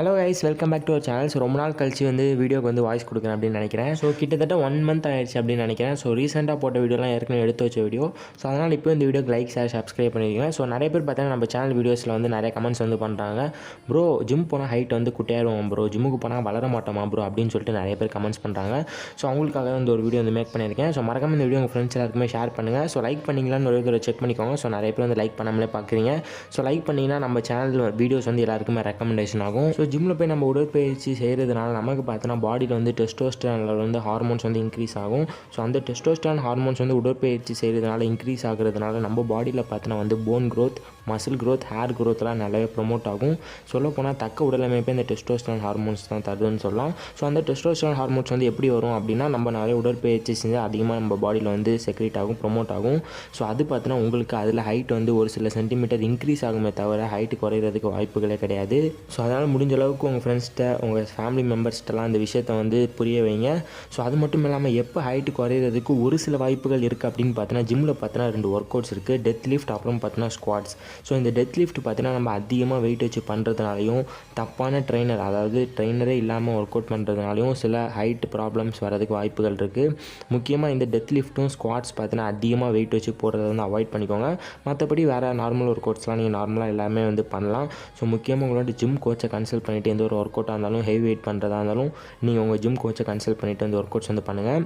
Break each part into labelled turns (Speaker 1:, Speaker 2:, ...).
Speaker 1: Hello guys welcome back to our channel so ரொம்ப நாள் கழிச்சு வந்து வீடியோக்கு வந்து வாய்ஸ் கொடுக்குறேன் அப்படின்னு நினைக்கிறேன். ஸோ கிட்டத்தட்ட ஒன் மந்த் ஆயிடுச்சு அப்படின்னு நினைக்கிறேன். ஸோ ரீசெண்டாக போட்ட வீடியோலாம் ஏற்கனவே எடுத்து வச்ச வீடியோ ஸோ அதனால் இப்போ இந்த வீடியோக்கு லைக் ஷேர் சப்ஸ்கிரைப் பண்ணிருக்கீங்க ஸோ நிறைய பேர் பார்த்தீங்கன்னா நம்ம சேனல் வீடியோஸில் வந்து நிறைய கமெண்ட்ஸ் வந்து பண்ணுறாங்க ப்ரோ ஜிம் போனால் ஹைட் வந்து குட்டையாடுவோம் ப்ரோ ஜிம்முக்கு போனால் வளர மாட்டோமா ப்ரோ அப்படின்னு சொல்லிட்டு நிறைய பேர் கமெண்ட்ஸ் பண்ணுறாங்க ஸோ அவங்களுக்காக வந்து ஒரு வீடியோ வந்து மேக் பண்ணியிருக்கேன். ஸோ மறக்காம இந்த வீடியோ உங்கள் ஃப்ரெண்ட்ஸ் எல்லாருக்குமே ஷேர் பண்ணுங்கள் ஸோ லைக் பண்ணிங்களான்னு ஒரு தடவை செக் பண்ணிக்கோங்க. ஸோ நிறைய பேர் வந்து லைக் பண்ணாமலே பார்க்குறீங்க ஸோ லைக் பண்ணிங்கன்னா நம்ம சேனல் வீடியோஸ் வந்து எல்லாருக்குமே ரெக்கமெண்டேஷன் ஆகும். ஸோ ஜிம்மில் போய் நம்ம உடற்பயிற்சி செய்கிறதுனால நமக்கு பார்த்தோன்னா பாடியில் வந்து டெஸ்டோஸ்டான் லெவல் வந்து ஹார்மோன்ஸ் வந்து இன்க்ரீஸ் ஆகும். ஸோ அந்த டெஸ்டோஸ்டான் ஹார்மோன்ஸ் வந்து உடற்பயிற்சி செய்கிறதுனால இன்க்ரீஸ் ஆகிறதுனால நம்ம பாடியில் பார்த்தோன்னா வந்து bone growth muscle growth hair க்ரோத்லாம் நல்லாவே ப்ரொமோட் ஆகும். சொல்லப்போனால் தக்க உடலமைப்பே இந்த டெஸ்டோஸ்டான் ஹார்மோன்ஸ் தான் தருதுன்னு சொல்லலாம். ஸோ அந்த டெஸ்டோஸ்டான் ஹார்மோன்ஸ் வந்து எப்படி வரும் அப்படின்னா நம்ம நிறைய உடற்பயிற்சி செஞ்சால் அதிகமாக நம்ம பாடியில் வந்து செக்ரேட் ஆகும் ப்ரொமோட் ஆகும். ஸோ அது பார்த்தோன்னா உங்களுக்கு அதில் ஹைட் வந்து ஒரு சில சென்டிமீட்டர் இன்க்ரீஸ் ஆகுமே தவிர ஹைட் குறையிறதுக்கு வாய்ப்புகளே கிடையாது. ஸோ அதனால் முடிஞ்ச அளவுக்கு உங்கள் ஃப்ரெண்ட்ஸ்கிட்ட உங்கள் ஃபேமிலி மெம்பர்ஸ்கிட்டலாம் இந்த விஷயத்தை வந்து புரிய வைங்க. ஸோ அது மட்டும் இல்லாமல் எப்போ ஹைட் குறையிறதுக்கு ஒரு சில வாய்ப்புகள் இருக்குது அப்படின்னு பார்த்தீங்கன்னா ஜிம்மில் பார்த்தீங்கன்னா ரெண்டு ஒர்க் அவுட்ஸ் இருக்குது டெத் லிஃப்ட் அப்புறம் பார்த்தீங்கன்னா ஸ்குவாட்ஸ் ஸோ இந்த டெத் லிஃப்ட் பார்த்தீங்கன்னா நம்ம அதிகமாக வெயிட் வச்சு பண்ணுறதுனாலையும் தப்பான ட்ரெயினர் அதாவது ட்ரெயினரே இல்லாமல் ஒர்க் அவுட் பண்ணுறதுனாலையும் சில ஹைட் ப்ராப்ளம்ஸ் வரதுக்கு வாய்ப்புகள் இருக்குது முக்கியமாக இந்த டெத் லிஃப்ட்டும் ஸ்குவாட்ஸ் பார்த்தீங்கன்னா அதிகமாக வெயிட் வச்சு போடுறத வந்து அவாய்ட் பண்ணிக்கோங்க. மற்றபடி வேறு நார்மல் ஒர்க் அவுட்ஸ்லாம் நீங்கள் நார்மலாக எல்லாமே வந்து பண்ணலாம். ஸோ முக்கியமாக உங்களோட ஜிம் கோச்சை கன்சல்ட் பண்ணிவிட்டு எந்த ஒரு ஒர்க் அவுட்டாக இருந்தாலும் ஹெவி வெயிட் பண்ணுறதா இருந்தாலும் நீங்கள் உங்கள் ஜிம் கோச்சை கன்சல்ட் பண்ணிவிட்டு அந்த ஒர்க் அவுட்ஸ் வந்து பண்ணுங்கள்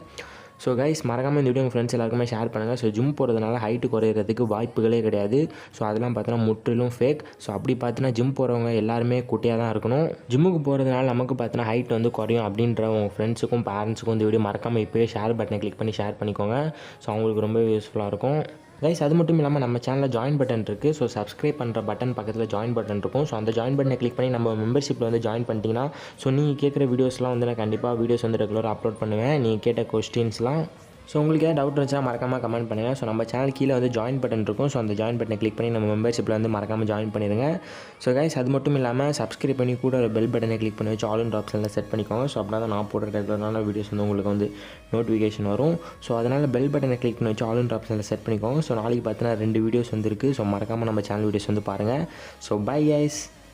Speaker 1: ஸோ கைஸ் மறக்காமல் இந்த வீடியோ உங்கள் ஃப்ரெண்ட்ஸ் எல்லாருக்குமே ஷேர் பண்ணுங்கள் ஸோ ஜிம் போகிறதுனால ஹைட்டு குறையிறதுக்கு வாய்ப்புகளே கிடையாது. ஸோ அதெல்லாம் பார்த்தோன்னா முற்றிலும் ஃபேக் ஸோ அப்படி பார்த்தீங்கன்னா ஜிம் போகிறவங்க எல்லாருமே குட்டியாக தான் இருக்கணும். ஜிம்முக்கு போகிறதுனால நமக்கு பார்த்தீங்கன்னா ஹைட் வந்து குறையும் அப்படின்ற உங்கள் ஃப்ரெண்ட்ஸுக்கும் பேரண்ட்ஸுக்கும் இந்த வீடியோ மறக்காமல் இப்போயே ஷேர் பட்டனை கிளிக் பண்ணி ஷேர் பண்ணிக்கோங்க. ஸோ அவங்களுக்கு ரொம்ப யூஸ்ஃபுல்லாக இருக்கும். கைஸ் அது மட்டும் இல்லாமல் நம்ம சேனலில் ஜாயின் பட்டன் இருக்குது ஸோ சப்ஸ்கிரைப் பண்ணுற பட்டன் பக்கத்தில் ஜாயின் பட்டன் இருக்கும். ஸோ அந்த ஜாயின் பட்டனை கிளிக் பண்ணி நம்ம மெம்பர்ஷிப்பில் வந்து ஜாயின் பண்ணிட்டீங்கன்னா ஸோ நீங்கள் கேட்குற வீடியோஸ்லாம் வந்து நான் கண்டிப்பாக வீடியோஸ் வந்து ரெகுலராக அப்லோட் பண்ணுவேன். நீங்கள் கேட்ட கொஸ்டின்ஸ்லாம் ஸோ உங்களுக்கு ஏதாவது டவுட் இருந்துச்சுன்னா மறக்காமல் கமெண்ட் பண்ணுங்கள் ஸோ நம்ம சேனல் கீழே வந்து ஜாயின் பட்டன் இருக்கும். ஸோ அந்த ஜாயின் பட்டனை கிளிக் பண்ணி நம்ம மெம்பர்ஷிப்பில் வந்து மறக்காமல் ஜாயின் பண்ணிடுங்க. ஸோ கைஸ் அது மட்டும் இல்லாமல் சப்ஸ்கிரைப் பண்ணி கூட ஒரு பெல் பட்டனை கிளிக் பண்ணி வச்சு ஆல் இன் ஆப்ஷனில் செட் பண்ணிக்கோங்க. ஸோ அப்படின்னா நான் போடுற ரெகுலரான வீடியோஸ் வந்து உங்களுக்கு வந்து நோட்டிஃபிகேஷன் வரும். ஸோ அதனால் பெல் பட்டனை கிளிக் பண்ணி வச்சு ஆல் இன் ஆப்ஷனில் செட் பண்ணிக்கோங்க. ஸோ நாளைக்கு பார்த்தீங்கன்னா ரெண்டு வீடியோஸ் வந்துருக்கு ஸோ மறக்காமல் நம்ம சேனல் வீடியோஸ் வந்து பாருங்கள் ஸோ பை கைஸ்